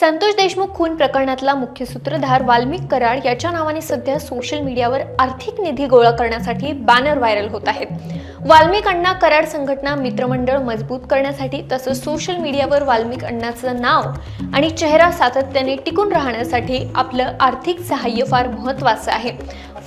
संतोष देशमुख खून प्रकरणातला मुख्य सूत्रधार वाल्मिक कराड याच्या नावाने सध्या सोशल मीडियावर आर्थिक निधी गोळा करण्यासाठी बॅनर व्हायरल होत आहेत. वाल्मिक अण्णा कराड संघटना मित्रमंडळ मजबूत करण्यासाठी तसंच सोशल मीडियावर वाल्मिक अण्णाचं नाव आणि चेहरा सातत्याने टिकून राहण्यासाठी आपलं आर्थिक सहाय्य फार महत्त्वाचं आहे.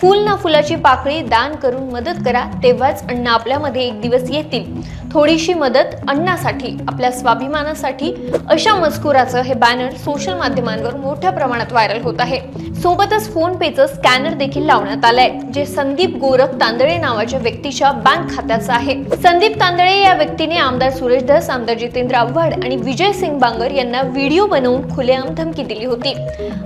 फुल ना फुलाची पाकळी दान करून मदत करा तेव्हाच अण्णा आपल्यामध्ये एक दिवस येतील. थोडीशी मदत अण्णासाठी आपल्या स्वाभिमानासाठी अशा मजकुराचं हे बॅनर सोशल माध्यमांवर मोठ्या प्रमाणात व्हायरल होत आहे. सोबतच फोन पेचं स्कॅनर देखील लावण्यात आलंय जे संदीप गोरख तांदळे नावाच्या व्यक्तीच्या बँक खात्याचं आहे. संदीप तांदळे या व्यक्तीने आमदार सुरेश धस आमदार जितेंद्र आव्हाड आणि विजय सिंग बांगर यांना व्हिडिओ बनवून खुलेआम धमकी दिली होती.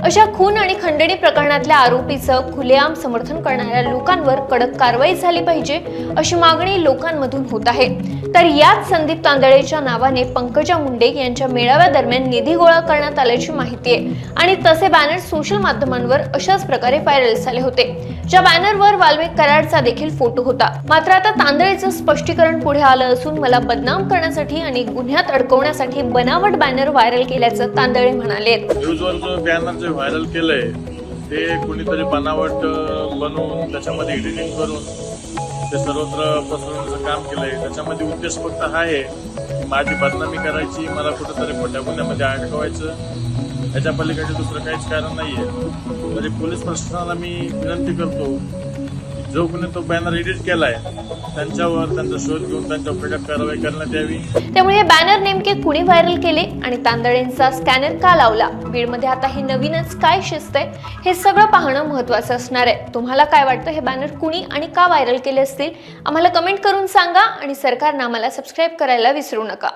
अशा खून आणि खंडणी प्रकरणातल्या आरोपीचं खुलेआम समर्थन करणाऱ्या लोकांवर कडक कारवाई झाली पाहिजे अशी मागणी लोकांमधून होत आहे. तर याच संदीप तांदळेच्या नावाने पंकजा मुंडे यांच्या मेळाव्यादरम्यान निधी गोळा करण्यात आल्याची माहिती आहे. आणि तसे बॅनर सोशल माध्यमांवर अशाच प्रकारे व्हायरल झाले होते. ज्या बॅनरवर वाल्मिक कराडचा देखील फोटो होता. मात्र आता तांदळेचं स्पष्टीकरण पुढे आलं असून मला बदनाम करण्यासाठी आणि गुन्ह्यात अडकवण्यासाठी बनावट बॅनर व्हायरल केल्याचं तांदळे म्हणाले. बॅनर जे व्हायरल केलंय ते कुणीतरी बनावट बनवून त्याच्यामध्ये एडिटिंग करून ते सर्वत्र पसरवण्याचं काम केलंय. त्याच्यामध्ये उद्देश फक्त हा आहे माझी बदनामी करायची मला कुठेतरी मोठ्या गुन्ह्यामध्ये अडकवायचं. याच्या पलीकडे दुसरं काहीच कारण नाहीये. तरी पोलीस प्रशासनाला मी विनंती करतो जो कोणी तो बॅनर एडिट केलाय त्यांच्यावर त्यांचा शोध घेऊन त्यांच्यावर कडक कारवाई करण्यात यावी. त्यामुळे हे बॅनर नेमके कुणी व्हायरल केले आणि तांदळेंचा स्कॅनर का लावला? बीडमध्ये आता हे नवीनच काय शिस्त आहे? हे सगळं पाहणं महत्वाचं असणार आहे. तुम्हाला काय वाटतं? हे बॅनर कुणी आणि का व्हायरल केले असतील? आम्हाला कमेंट करून सांगा आणि सरकारनं आम्हाला सबस्क्राईब करायला विसरू नका.